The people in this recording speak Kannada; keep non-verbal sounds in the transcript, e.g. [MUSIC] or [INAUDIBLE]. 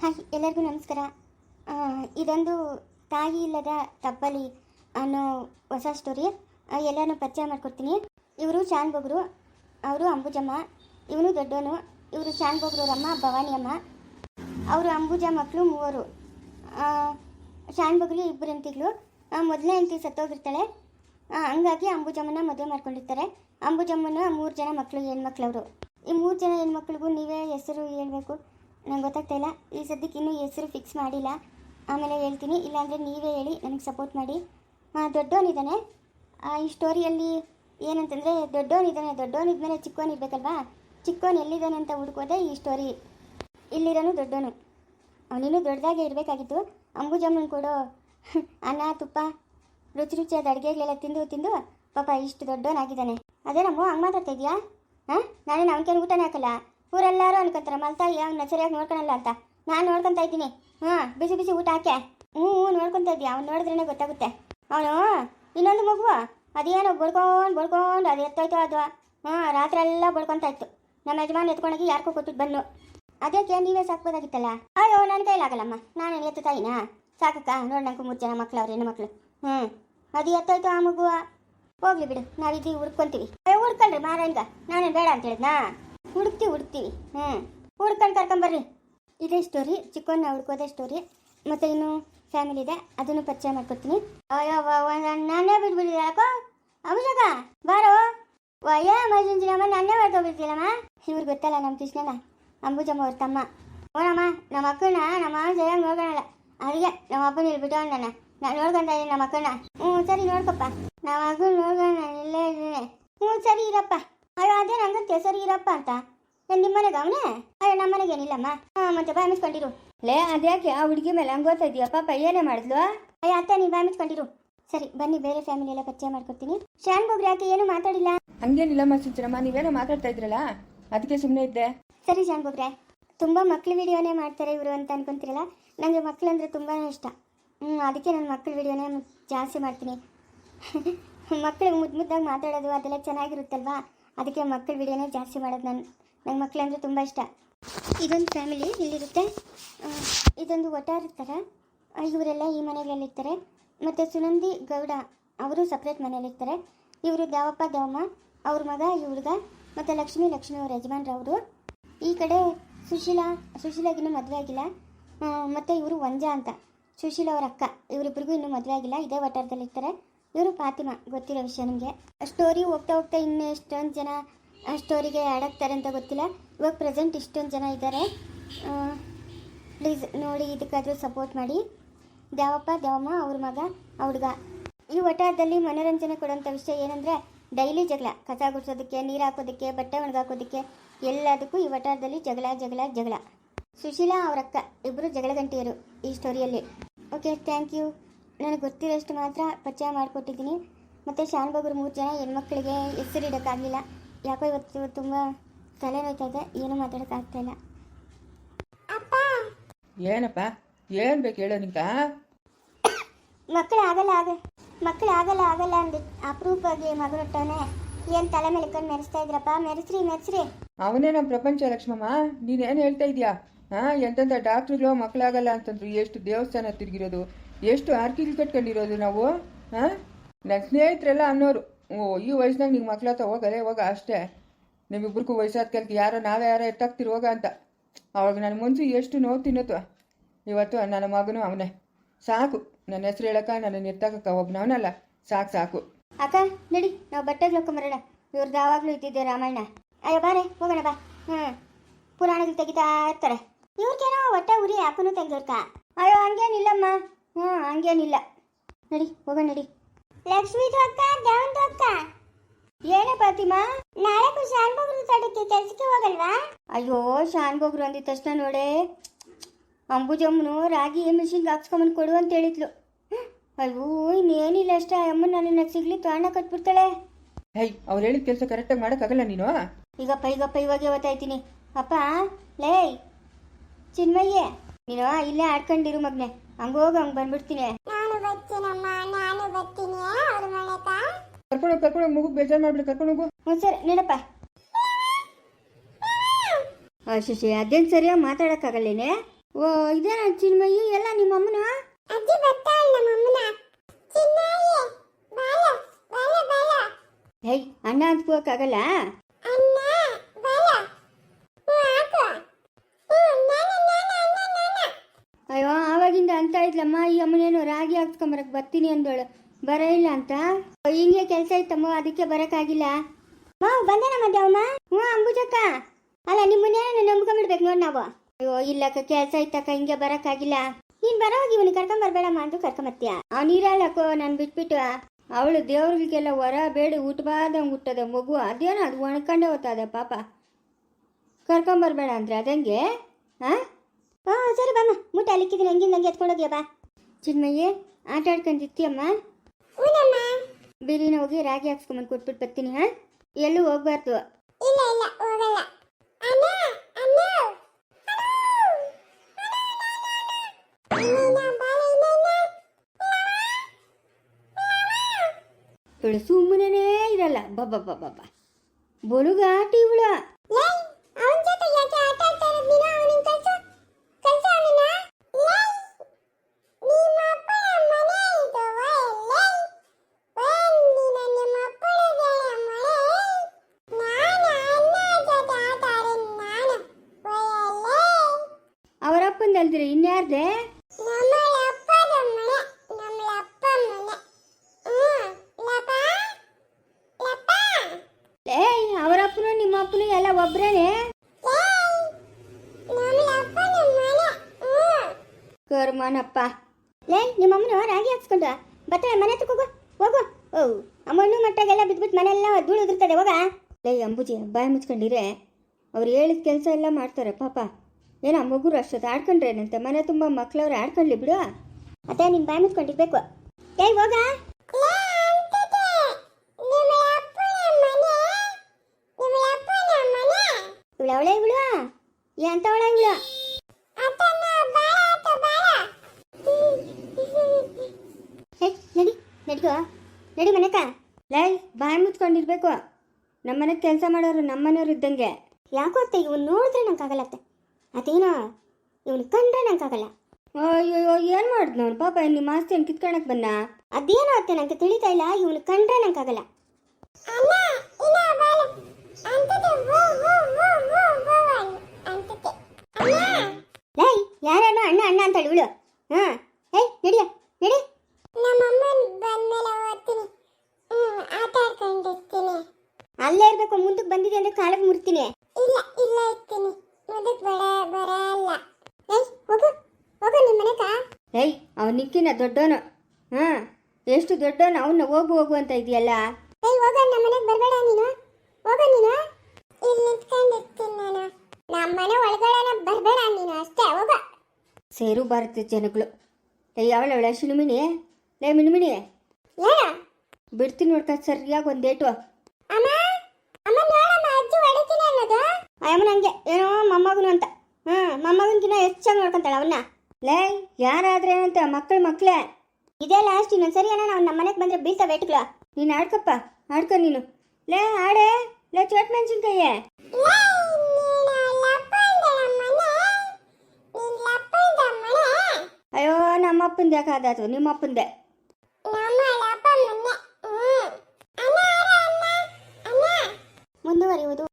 ಹಾಯ್ ಎಲ್ಲರಿಗೂ ನಮಸ್ಕಾರ. ಇದೊಂದು ತಾಯಿ ಇಲ್ಲದ ತಪ್ಪಲಿ ಅನ್ನೋ ಹೊಸ ಸ್ಟೋರಿ ಎಲ್ಲನೂ ಪರಿಚಯ ಮಾಡ್ಕೊಡ್ತೀನಿ. ಇವರು ಶಾನ್ ಬೊಗ್ರು, ಅವರು ಅಂಬುಜಮ್ಮ, ಇವನು ದೊಡ್ಡವನು ಇವರು ಶಾನ್ ಭವಾನಿ ಅಮ್ಮ. ಅವರು ಅಂಬುಜ ಮಕ್ಕಳು ಮೂವರು. ಶಾನ್ ಬೊಗ್ರು ಇಬ್ಬರು ಹೆಂಡತಿಗಳು. ಮೊದಲನೇ ಹೆಂಡತಿ ಸತ್ತೋಗಿರ್ತಾಳೆ. ಹಂಗಾಗಿ ಅಂಬುಜಮ್ಮನ ಮದುವೆ ಮಾಡ್ಕೊಂಡಿರ್ತಾರೆ. ಅಂಬುಜಮ್ಮನ ಮೂರು ಜನ ಮಕ್ಕಳು ಹೆಣ್ಮಕ್ಳವರು. ಈ ಮೂರು ಜನ ಹೆಣ್ಮಕ್ಳಿಗೂ ನೀವೇ ಹೆಸರು ಹೇಳ್ಬೇಕು. ನಂಗೆ ಗೊತ್ತಾಗ್ತಾ ಇಲ್ಲ. ಈ ಸದ್ಯಕ್ಕೆ ಇನ್ನೂ ಹೆಸರು ಫಿಕ್ಸ್ ಮಾಡಿಲ್ಲ. ಆಮೇಲೆ ಹೇಳ್ತೀನಿ, ಇಲ್ಲಾಂದರೆ ನೀವೇ ಹೇಳಿ ನನಗೆ ಸಪೋರ್ಟ್ ಮಾಡಿ. ದೊಡ್ಡವನಿದ್ದಾನೆ. ಈ ಸ್ಟೋರಿಯಲ್ಲಿ ಏನಂತಂದರೆ ದೊಡ್ಡವನಿದ್ದಾನೆ, ದೊಡ್ಡವನಿದ್ಮೇಲೆ ಚಿಕ್ಕವನಿರ್ಬೇಕಲ್ವಾ ಚಿಕ್ಕವನು ಎಲ್ಲಿದ್ದಾನೆ ಅಂತ ಹುಡ್ಕೋದೆ ಈ ಸ್ಟೋರಿ ಇಲ್ಲಿರೋನು ದೊಡ್ಡವನು. ಅವನಿನ್ನೂ ದೊಡ್ಡದಾಗೆ ಇರಬೇಕಾಗಿತ್ತು. ಅಂಬುಜಮ್ಮನ ಕೊಡೋ [LAUGHS] ಅನ್ನ, ತುಪ್ಪ, ರುಚಿ ರುಚಿಯಾದ ಅಡುಗೆಗಳೆಲ್ಲ ತಿಂದು ತಿಂದು ಪಾಪ ಇಷ್ಟು ದೊಡ್ಡವನಾಗಿದ್ದಾನೆ. ಅದೇನಮ್ಮ ಹಂಗೆ ಮಾತಾಡ್ತಾ ಇದೆಯಾ? ಹಾಂ ನಾನೇನು ಏನು ಊಟನೇ ಹಾಕಲ್ಲ? ಊರೆಲ್ಲರೂ ಅನ್ಕೋತಾರೆ ಮಲ್ತಾಯಿ ಅವ್ನ ಸರಿಯಾಗಿ ನೋಡ್ಕೊಳಲ್ಲ ಅಂತ. ನಾನು ನೋಡ್ಕೊತಾ ಇದ್ದೀನಿ. ಹಾಂ ಬಿಸಿ ಬಿಸಿ ಊಟ ಹಾಕೆ ಹ್ಞೂ ಹ್ಞೂ ನೋಡ್ಕೊತಾ ಇದ್ದೀಯ ಅವ್ನು ನೋಡಿದ್ರೇ ಗೊತ್ತಾಗುತ್ತೆ. ಅವನು, ಇನ್ನೊಂದು ಮಗು. ಅದೇನೋ ಬಡ್ಕೊಂಡು ಬಡ್ಕೊಂಡು ಅದು ಎತ್ತೋಯ್ತು ಅದು ಹಾಂ ರಾತ್ರಿ ಎಲ್ಲ ಬಡ್ಕೊತಾ ಇತ್ತು. ನಮ್ಮ ಯಜಮಾನ್ ಎತ್ಕೊಂಡೋಗಿ ಯಾರಿಗೂ ಕೊಟ್ಟಿದ್ದು ಬಂದು ಅದಕ್ಕೆ ನೀವೇ ಸಾಕ್ಬೋದಾಗಿತ್ತಲ್ಲ? ಅಯ್ಯೋ ನನ್ನ ಕೈಲಾಗಲ್ಲಮ್ಮ ನಾನೇನು ಎತ್ತು ತಾಯಿನಾ? ಸಾಕಕ್ಕ, ನೋಡಿ ನಂಗೆ ಮೂರು ಜನ ಮಕ್ಳು, ಅವ್ರು ಹೆಣ್ಣು ಮಕ್ಳು ಹ್ಞೂ ಅದು ಎತ್ತೋಯ್ತು ಆ ಮಗುವ? ಹೋಗ್ಲಿ ಬಿಡು, ನಾವಿದ್ದೀವಿ, ಹುಡ್ಕೊಂತೀವಿ. ಅಯ್ಯೋ ಹುಡ್ಕೊಳ್ರಿ ಮಾರಾಯಣ ನಾನೇನು ಬೇಡ ಅಂತ ಹೇಳಿದ್ನಾ? ಹುಡುಕ್ತೀವಿ ಹುಡುಕ್ತೀವಿ ಹ್ಞೂ ಹುಡ್ಕೊಂಡು ಕರ್ಕೊಂಬರ್ರಿ ಇದೇ ಸ್ಟೋರಿ ಚಿಕ್ಕವನ್ನ ಹುಡ್ಕೋದೇ ಸ್ಟೋರಿ ಮತ್ತು ಇನ್ನು ಫ್ಯಾಮಿಲಿ ಇದೆ, ಅದನ್ನು ಪರಿಚಯ ಮಾಡ್ಕೊಡ್ತೀನಿ. ಅಯ್ಯೋ ನಾನೇ ಬಿಟ್ಬಿಟ್ಟಿದ್ದೆ ಯಾಕೋ ಅಭಿಷೇಕ, ಬಾರೋ? ವಯ್ಯ ಮಜುಂಜಿನಮ್ಮ ನಾನೇ ಮಾಡ್ಕೊಬಿಡ್ತೀನಮ್ಮ ಇವ್ರು ಗೊತ್ತಲ್ಲ ನಮ್ಮ ಕೃಷ್ಣನ, ಅಂಬುಜಮ್ಮ ಅವ್ರ ತಮ್ಮ. ಓನಮ್ಮ ನಮ್ಮ ಅಕ್ಕನ, ನಮ್ಮ ಮಾವ ಸರಿಯಾಗಿ ನೋಡ್ಕೊಳಲ್ಲ. ಅದಕ್ಕೆ ನಮ್ಮ ಅಪ್ಪನ ಇಲ್ಲಿ ಬಿಟ್ಟು ನನ್ನ ನಾನು ನೋಡ್ಕೊಂತ ಇದ್ದೀನಿ ನಮ್ಮ ಅಕ್ಕನ. ಹ್ಞೂ ಸರಿ ನೋಡ್ಕಪ್ಪ. ನಮ್ಮ ಅಕ್ಕನ ನೋಡ್ಕೊಂಡು ನಾನು ಇಲ್ಲೇ ಇದ್ದೀನಿ. ಹ್ಞೂ ಸರಿ ಇರಪ್ಪ. ಅಯ್ಯೋ ಅದೇ ನಂಗಂತೆ ಸರಿ ಇರಪ್ಪ ಅಂತ. ನಾನು ನಿಮ್ಮ ಮನೆಗೆ ಅವನೇ? ಅಯ್ಯೋ ನಮ್ಮ ಮನೆಗೆ ಏನಿಲ್ಲಮ್ಮ ಹಾಂ ಮತ್ತೆ ಬಾಯ್ ಮಿಸ್ಕೊಂಡಿರು ಲೇ ಅದ್ಯಾಕೆ? ಆ ಹುಡುಗಿ ಮೇಲೆ ಹಂಗೆ ಓದ್ತಾ ಇದೀಯ ಪಾಪ ಏನೇ ಮಾಡಿದ್ಲು? ಅಯ್ಯೋ ಅತ್ತೆ ನೀವು ಬಾಯ್ ಮಿಸ್ಕೊಂಡಿರು ಸರಿ ಬನ್ನಿ ಬೇರೆ ಫ್ಯಾಮಿಲಿ ಎಲ್ಲ ಪರಿಚಯ ಮಾಡ್ಕೊಡ್ತೀನಿ. ಶ್ಯಾನ್ ಬೋಗ್ರಿ ಯಾಕೆ ಏನು ಮಾತಾಡಿಲ್ಲ? ಹಂಗೇನಿಲ್ಲಮ್ಮ ಸಿಂಚನಮ್ಮ ನೀವೇನೋ ಮಾತಾಡ್ತಾ ಇದ್ರಲ್ಲ? ಅದಕ್ಕೆ ಸುಮ್ಮನೆ ಇದ್ದೆ. ಸರಿ ಶ್ಯಾನ್ ಬೋಗ್ರೆ ತುಂಬ ಮಕ್ಳು ವಿಡಿಯೋನೇ ಮಾಡ್ತಾರೆ ಇವರು ಅಂತ ಅನ್ಕೊಂತೀರಲ್ಲ ನನಗೆ ಮಕ್ಕಳಂದ್ರೆ ತುಂಬಾ ಇಷ್ಟ. ಹ್ಞೂ ಅದಕ್ಕೆ ನಾನು ಮಕ್ಳು ವಿಡಿಯೋನೇ ಜಾಸ್ತಿ ಮಾಡ್ತೀನಿ. [LAUGHS] ಮಕ್ಕಳು ಮುದ್ದು ಮುದ್ದಾಗಿ ಮಾತಾಡೋದು ಅದೆಲ್ಲ ಚೆನ್ನಾಗಿರುತ್ತಲ್ವಾ? ಅದಕ್ಕೆ ಮಕ್ಕಳ ವಿಡಿಯೋನೇ ಜಾಸ್ತಿ ಮಾಡೋದು ನಾನು, ನಂಗೆ ಮಕ್ಕಳಂದ್ರೆ ತುಂಬ ಇಷ್ಟ. ಇದೊಂದು ಫ್ಯಾಮಿಲಿ ಇಲ್ಲಿರುತ್ತೆ. ಇದೊಂದು ಒಟ್ಟಾರ ಥರ. ಇವರೆಲ್ಲ ಈ ಮನೆಗಳಲ್ಲಿರ್ತಾರೆ ಮತ್ತು ಸುನಂದಿ ಗೌಡ ಅವರು ಸಪ್ರೇಟ್ ಮನೆಯಲ್ಲಿರ್ತಾರೆ. ಇವರು ದ್ಯಾವಪ್ಪ ದೇವಮ್ಮ ಅವ್ರ ಮಗ, ಈ ಹುಡುಗ, ಮತ್ತು ಲಕ್ಷ್ಮೀ, ಲಕ್ಷ್ಮಿ ಅವ್ರ ಯಜಮಾನ್ರವರು ಈ ಕಡೆ ಸುಶೀಲಾ, ಸುಶೀಲಾಗಿನ್ನೂ ಮದುವೆ ಆಗಿಲ್ಲ. ಮತ್ತು ಇವರು ವಂಜಾ ಅಂತ. ಸುಶೀಲಾ ಅವರ ಅಕ್ಕ ಇವರಿಬ್ಬರಿಗೂ ಇನ್ನೂ ಮದುವೆ ಆಗಿಲ್ಲ. ಇದೇ ವಟಾರದಲ್ಲಿರ್ತಾರೆ. ಇವರು ಫಾತಿಮಾ ಗೊತ್ತಿರೋ ವಿಷಯ ನಿಮಗೆ. ಸ್ಟೋರಿ ಹೋಗ್ತಾ ಹೋಗ್ತಾ ಇನ್ನೂ ಎಷ್ಟೊಂದು ಜನ ಸ್ಟೋರಿಗೆ ಆ್ಯಡ್ ಆಗ್ತಾರೆ ಅಂತ ಗೊತ್ತಿಲ್ಲ. ಇವಾಗ ಪ್ರೆಸೆಂಟ್ ಇಷ್ಟೊಂದು ಜನ ಇದ್ದಾರೆ ಪ್ಲೀಸ್ ನೋಡಿ ಇದಕ್ಕಾದರೂ ಸಪೋರ್ಟ್ ಮಾಡಿ. ದ್ಯಾವಪ್ಪ ದ್ಯಾವಮ್ಮ ಅವ್ರ ಮಗ, ಆ ಹುಡುಗ. ಈ ವಟಾರದಲ್ಲಿ ಮನೋರಂಜನೆ ಕೊಡುವಂಥ ವಿಷಯ ಏನಂದರೆ ಡೈಲಿ ಜಗಳ, ಕಸ ಗುಡಿಸೋದಕ್ಕೆ, ನೀರು ಹಾಕೋದಕ್ಕೆ, ಬಟ್ಟೆ ಒಣಗಾಕೋದಕ್ಕೆ, ಎಲ್ಲದಕ್ಕೂ ಈ ವಟಾರದಲ್ಲಿ ಜಗಳ ಜಗಳ ಜಗಳ. ಸುಶೀಲಾ ಅವರಕ್ಕ ಇಬ್ಬರು ಜಗಳ ಗಂಟಿಯರು ಈ ಸ್ಟೋರಿಯಲ್ಲಿ ಓಕೆ ಥ್ಯಾಂಕ್ ಯು ನನಗೆ ಗೊತ್ತಿರೋಷ್ಟು ಮಾತ್ರ ಪರಿಚಯ ಮಾಡಿಕೊಟ್ಟಿದ್ದೀನಿ. ಮತ್ತು ಶಾನ್ ಬಗರು ಮೂರು ಜನ ಹೆಣ್ಮಕ್ಳಿಗೆ ಹೆಸರಿಡೋಕ್ಕಾಗಲಿಲ್ಲ ಯಾಕೋ ಇವತ್ತು ತುಂಬ ತಲೆ ಇದೆ ಏನೂ ಮಾತಾಡೋಕ್ಕಾಗ್ತಾ ಇಲ್ಲ. ಏನಪ್ಪ? ಏನು ಬೇಕು ಹೇಳೋ ನಿಂಕ ಮಕ್ಕಳು ಆಗಲ್ಲ ಆಗ ಮಕ್ಕಳು ಆಗಲ್ಲ ಆಗಲ್ಲ ಅಂದು. ಅಪರೂಪವಾಗಿ ಮಗನೊಟ್ಟವನೆ ಏನು ತಲೆ ಮೇಲೆ ಇಟ್ಕೊಂಡು ಮೆರೆಸ್ತಾ ಇದ್ರಪ್ಪ ಮೆರೆಸ್ರಿ ಮೆರೆಸ್ರಿ. ಅವನೇ ನಮ್ಮ ಪ್ರಪಂಚ ಲಕ್ಷ್ಮಮ್ಮ. ನೀನೇನು ಹೇಳ್ತಾ ಇದೀಯಾ? ಹಾಂ ಎಂತೆಂಥ ಡಾಕ್ಟ್ರುಗಳು ಮಕ್ಕಳಾಗಲ್ಲ ಅಂತಂದ್ರು. ಎಷ್ಟು ದೇವಸ್ಥಾನ ತಿರುಗಿರೋದು. ಎಷ್ಟು ಆರ್ಕಿಲ್ ಕಟ್ಕೊಂಡಿರೋದು ನಾವು, ಹಾಂ? ನನ್ನ ಸ್ನೇಹಿತರೆಲ್ಲ ಅನ್ನೋರು, ಓ, ಈ ವಯಸ್ಸಿನಾಗ ನಿಂಗೆ ಮಕ್ಳ ಹೋಗಲೇ ಹೋಗ ಅಷ್ಟೇ. ನಿಮ್ಮಿಬ್ಬರಿಗೂ ವಯಸ್ಸಾದ ಕೆಲ್ಕ ಯಾರೋ ನಾವೇ ಯಾರೋ ಎತ್ತಾಕ್ತಿರು ಹೋಗ ಅಂತ. ಅವಾಗ ನನ್ನ ಮನಸ್ಸು ಎಷ್ಟು ನೋವು ತಿನ್ನುತ್ತ. ಇವತ್ತು ನನ್ನ ಮಗನು ಅವನೇ. ಸಾಕು. ನನ್ನ ಹೆಸರು ಹೇಳಕ್ಕ ನನ್ನ ಎತ್ತಾಕಕ್ಕ ಒಬ್ಬನವನಲ್ಲ ಸಾಕು ಸಾಕು. ಅಕ್ಕ, ನಡಿ, ನಾವು ಬಟ್ಟೆಗೆ ಹಾಕೊಂಬರೋಣ ಇವ್ರದ್ದು ಯಾವಾಗಲೂ ಇದ್ದಿದ್ದೆ ರಾಮಾಯಣ ಅಯ್ಯೋ, ಬಾರೆ, ಹೋಗೋಣ, ಬಾ. ಹ್ಞೂ ಪುರಾಣಗಳು ತೆಗಿತಾ ಇರ್ತಾರೆ. ಇವ್ರಿಗೇನೋ ಹೊಟ್ಟೆ ಉರಿ ಯಾಕೂ ತೆಗ್ದಿರ್ತಾ. ಅಯ್ಯೋ, ಹಂಗೇನಿಲ್ಲಮ್ಮ. ಹ್ಞೂ ಹಂಗೇನಿಲ್ಲ. ನಡಿ ಹೋಗ ನಡಿ. ಲಕ್ಷ್ಮಿ ಅಕ್ಕ ದೇವಂತ ಅಕ್ಕ ಏನೇ ಪಾತಿಮಾ? ನಾಳೆ ಶಾನ್ ಬೋಗ್ರು ತಡಕ್ಕೆ ಕೆಲಸಕ್ಕೆ ಹೋಗಲ್ವಾ? ಅಯ್ಯೋ ಶಾನ್ ಬೋಗ್ರು ಅಂದಿದ ತಕ್ಷಣ ನೋಡೆ. ಅಂಬುಜಮ್ಮನು ರಾಗಿ ಮಿಷಿನ್ಗೆ ಹಾಕ್ಸ್ಕೊಂಬಂದು ಕೊಡು ಅಂತ ಹೇಳಿದ್ಲು. ಅಯ್ಯೋ ಇನ್ನೇನಿಲ್ಲ ಅಷ್ಟೇ ಅಮ್ಮ ಅಮ್ಮನ ನನ್ನ ಸಿಗ್ಲಿ ತಾಣ ಕಟ್ಬಿಡ್ತಾಳೆ. ಹೇಯ್ ಅವ್ರು ಹೇಳಿದ ಕೆಲಸ ಕರೆಕ್ಟಾಗಿ ಮಾಡೋಕ್ಕಾಗಲ್ಲ ನೀನು? ಈಗಪ್ಪ ಈಗಪ್ಪ ಇವಾಗೆ ಓದ್ತಾಯ್ತೀನಿ ಅಪ್ಪ ಲೇಯ್ ಚಿನ್ಮಯ್ಯ ನೀನು ಇಲ್ಲೇ ಆಡ್ಕೊಂಡಿರು ಮಗ್ನೆ. ಹಂಗೋಗ ಹಂಗೆ ಬಂದ್ಬಿಡ್ತೀನಿ. ನಾನು ಬರ್ತೀನಮ್ಮ ನಾನು ಬರ್ತೀನಿ. ಅವ್ರ ಮನೆಗ ಕರ್ಕೊಂಡೋಗಿ ಕರ್ಕೊಂಡೋಗಿ ಮಗುಗೆ ಬೇಜಾರು ಕರ್ಕೊಂಡು ಹೋಗು. ಹ್ಞೂ ಸರಿ ನೀಡಪ್ಪ ಶಶಿ ಅದೇನು ಸರಿಯಾಗಿ ಮಾತಾಡೋಕ್ಕಾಗಲ್ಲೇನೆ? ಓ ಇದೇನ ಚಿನ್ಮಯಿ? ಎಲ್ಲ ನಿಮ್ಮ ಅಮ್ಮನ ಅಜ್ಜಿ ಬರ್ತಾಳೆ ನಮ್ಮಮ್ಮನ. ಚಿನ್ನಾಯಿ ಬಾಲ ಬಾಲ ಬಾಲ. ಹೇಯ್ ಅಣ್ಣ ಅಂತ್ಕೋಕ್ಕಾಗಲ್ಲ ಅಣ್ಣ ಬಾಲ ಹ್ಞೂ ಹಾಕು ಹ್ಞೂ ನಾನು ನಾನು ಅಣ್ಣ ನಾನು ಅಯ್ಯೋ ಆವಾಗಿಂದ ಅಂತ ಇದ್ಲಮ್ಮ ಈ ಅಮ್ಮನೇನು ಹಾಕ್ಸ್ಕೊಂಬರಕ್ ಬರ್ತೀನಿ ಅಂದೋಳು. ಬರ ಇಲ್ಲ ಅಂತ? ಹಿಂಗೆ ಕೆಲಸ ಇತ್ತಮ್ಮ ಅದಕ್ಕೆ ಬರಕ್ಕಾಗಿಲ್ಲ. ಮಾವು ಬಂದೇನ ಅವಮ್ಮ ಹ್ಞೂ, ಅಂಬುಜಕ್ಕ. ಅಲ್ಲ, ನಿಮ್ಮನ್ನೇನು ನಂಬ್ಕೊಂಡ್ಬಿಡ್ಬೇಕು ನೋಡಿ ನಾವು. ಅಯ್ಯೋ ಇಲ್ಲಕ್ಕ ಕೆಲಸ ಇತ್ತಕ್ಕ ಹಿಂಗೆ ಬರಕ್ಕಾಗಿಲ್ಲ. ನೀನ್ ಬರೋಗಿ ಇವನು ಕರ್ಕೊಂಬರ್ಬೇಡಮ್ಮ ಅಂತ ಕರ್ಕೊಂಬರ್ತೀಯ? ಅವ್ನು ಇರಲ್ಲಕ್ಕೋ ನಾನು ಬಿಟ್ಬಿಟ್ಟು ಅವಳು ದೇವ್ರಿಗೆಲ್ಲ ಹೊರ ಬೇಡಿ ಊಟಬಾರ್ದಂಗೆ ಹುಟ್ಟದ ಮಗು, ಅದೇನೋ ಅದು ಒಣಕೊಂಡೇ ಹೋಗ್ತದೆ ಪಾಪ. ಕರ್ಕೊಂಬರ್ಬೇಡ ಅಂದ್ರೆ ಅದಂಗೆ? ಹಾಂ ಹಾಂ ಸರಿ, ಬಾಮ್ಮ ಮುಟ್ಟ ಅಲ್ಲಿಕ್ಕಿದ್ದೀನಿ ಹಂಗಿಂದ ಹಂಗೆ ಬಾ. ಚಿನ್ಮಯ್ಯ ಆಟ ಆಡ್ಕೊಂಡಿರ್ತೀಯಮ್ಮ ಬಿರಿನ ಹೋಗಿ ರಾಗಿ ಹಾಕ್ಸ್ಕೊಂಬಂದು ಕೊಟ್ಬಿಟ್ಟು ಬರ್ತೀನಿ ಹಾ? ಎಲ್ಲೂ ಹೋಗ್ಬಾರ್ದು. ಇಲ್ಲ ಇಲ್ಲ ಹೋಗಲ್ಲ. ಸುಮ್ಮನೆ ಇರಲ್ಲ. ಬಬ್ಬ ಬಬ್ಬ ಬೊಲುಗಾಟಿ ಇವಳು ಅವನ ಜೊತೆ ಯಾಕೆ ಆಟ ಆಡ್ತಾ ಇರೋದು ನೀನು ಅವನಿಗೆ ಕಳ್ಸು ಕಳ್ಸು ಅವನನ್ನ ಲೈ ನಿಮ್ಮ ಅಪ್ಪನ ಮನೆ ಇದು ಲೈ ಬಂದಿನ ನಿಮ್ಮ ಅಪ್ಪನ ಮನೆ ನಾನು ಅಣ್ಣ ಜೊತೆ ಆಟ ಆಡೋದು ನಾನು ಒಯ್ಯಲೇ ಅವರ ಅಪ್ಪಂದಲ್ದಿರ ಇನ್ಯಾರ್ದೆ ನಮ್ಮ ಅಪ್ಪನ ಮನೆ ನಮ್ಮ ಅಪ್ಪ ಮನೆ ಹ್ಮ್ ಲಪ ಲಪ ಏಯ್ ಅವರ ಇನ್ಯಾರ್ದೆ? ನಿಮ್ಮ ಅಪ್ಪನು ಎಲ್ಲ ಒಬ್ರೇನೆ? ಕರ್ಮನಪ್ಪ. ಲೇ ನಿಮ್ಮಮ್ಮನ ರಾಗಿ ಹಾಕ್ಸ್ಕೊಂಡು. ಬರ್ತಾಳೆ ಮನೆ ಹತ್ರಕ್ಕೆ ಹೋಗು ಹೋಗು. ಓ ಅಮ್ಮಣ್ಣು ಮಟ್ಟಾಗೆಲ್ಲ ಬಿದ್ಬಿಟ್ಟು ಮನೆಯೆಲ್ಲ ಧೂಳು ಉದುರ್ತದೆ ಹೋಗ. ಲೇ ಅಂಬುಜಿ ಬಾಯಿ ಮುಚ್ಕೊಂಡಿರೆ. ಅವ್ರು ಹೇಳಿದ ಕೆಲಸ ಎಲ್ಲ ಮಾಡ್ತಾರೆ ಪಾಪ. ಏನೋ ಮಗುರು ಅಷ್ಟೊತ್ತು ಆಡ್ಕೊಂಡ್ರೇನಂತೆ ಮನೆ ತುಂಬ ಮಕ್ಳವ್ರು ಆಡ್ಕೊಂಡ್ಲಿ ಬಿಡು. ಅದೇ ನಿನ್ ಬಾಯ್ ಮುಚ್ಕೊಂಡಿರ್ಬೇಕು ಏಯ್, ಹೋಗ. ಮನೆ ಇವಳು? ಎಂತವಳ ಇವಳು? ನಡಿ ನಡಿಗೋ ನಡಿ ಮನೆಕ. ಲೈ, ಬಾಯ್ ಮುಚ್ಕೊಂಡಿರ್ಬೇಕು ನಮ್ಮನೆ ಕೆಲಸ ಮಾಡೋರು ನಮ್ಮನೆಯವ್ರು ಇದ್ದಂಗೆ. ಯಾಕೋ ಅತ್ತೆ ಇವ್ ನೋಡಿದ್ರೆ ನಂಗೆ ಅತ್ತೆ ಅದೇನೋ ಇವನು ಕಂಡ್ರೆ ನಂಗಾಗಲ್ಲ ಅಯ್ಯೋ ಏನು ಮಾಡಿದ್ ನಾನು ಪಾಪ? ನಿಮ್ಮ ಆಸ್ತಿಯನ್ನು ಏನು ಕಿತ್ಕೊಳಕ್ ಬನ್ನ ಅದೇನೋ ಅತ್ತೆ ನಂಗೆ ತಿಳಿತಾ ಇಲ್ಲ ಇವನು ಕಂಡ್ರೆ ನಂಗಾಗಲ್ಲ ಲೈ ಯಾರನ್ನ ಅಣ್ಣ ಅಣ್ಣ ಅಂತ ಬಿಡು ಹಾಂ ಏಯ್ ನಡಿಯ ನಡಿ. ಅಲ್ಲೇ ಇರ್ಬೇಕು ಮುಂದಕ್ಕೆ ಬಂದಿದೆ ಅಂದ್ರೆ ಕಾಲಕ್ಕೆ ಮುರ್ತೀನಿ. ಇಲ್ಲ ಇಲ್ಲ ಇರ್ತೀನಿ. ಮುಂದಕ್ಕೆ ಬರ ಬರಲ್ಲ. ಏಯ್ ಹೋಗು ಹೋಗು ನಿಮ್ಮ ಏಯ್ ಅವನಿಕ್ಕಿನ ದೊಡ್ಡವನು. ಹಾ ಎಷ್ಟು ದೊಡ್ಡವನು ಅವನ್ನ ಹೋಗು ಹೋಗು ಅಂತ ಇದೆಯಲ್ಲ? ಏಯ್ ಹೋಗ ನಮ್ಮ ಮನೆಗೆ ಬರಬೇಡ ನೀನು. ಹೋಗ ನೀನು. ಇಲ್ಲಿ ನಿಂತ್ಕೊಂಡಿರ್ತೀನಿ ನಾನು. ನಮ್ಮ ಮನೆ ಒಳಗಡೆ ಬರಬೇಡ ನೀನು ಅಷ್ಟೇ ಹೋಗ. ಸೇರು ಬರುತ್ತೆ ಜನಗಳು. ಏಯ್ ಅವಳ ಶಿನುಮಿನಿ ಲೇ ಮಿನುಮಿನಿ ಬಿಡ್ತೀನಿ ನೋಡ್ಕ ಸರಿಯಾಗಿ ಒಂದೇಟು ಅಯ್ಯಮ್ಮನ ಹಂಗೆ ಏನೋ ಮೊಮ್ಮಗನು ಅಂತ. ಹಾಂ ಮೊಮ್ಮಗನ್ಕಿನ್ನ ಎಷ್ಟು ಚೆನ್ನಾಗಿ ನೋಡ್ಕೊಂತಾಳೆ ಅವನ್ನ ಲೇ ಯಾರಾದ್ರೆ ಏನಂತ ಮಕ್ಕಳು ಮಕ್ಕಳೇ ಇದೇ ಲಾಸ್ಟ್ ಇನ್ನೊಂದು ಸರಿ ಏನೋ ನಾವು ನಮ್ಮ ಮನೆಗೆ ಬಂದ್ರೆ ಬೀಳ್ತಾವೆ ಏಟ್ಗಳು ನೀನು ಆಡ್ಕಪ್ಪ ಆಡ್ಕೊ ನೀನು. ಲೇ ಆಡೆ ಲೇ ಚೋಟ್ ಮೆಣಸಿನ್ಕಾಯೇ. ಅಯ್ಯೋ ನಮ್ಮ ಅಪ್ಪಂದೆ ಯಾಕಾದಾತು ನಿಮ್ಮ ಅಪ್ಪಂದೆ ನಮ್ಮ ಲಪ್ಪ ಮನೆ ಹ್ಮ್. ಅಣ್ಣ ಅರೆ ಅಣ್ಣ ಅಣ್ಣ. ಮುಂದುವರಿಯುವುದು.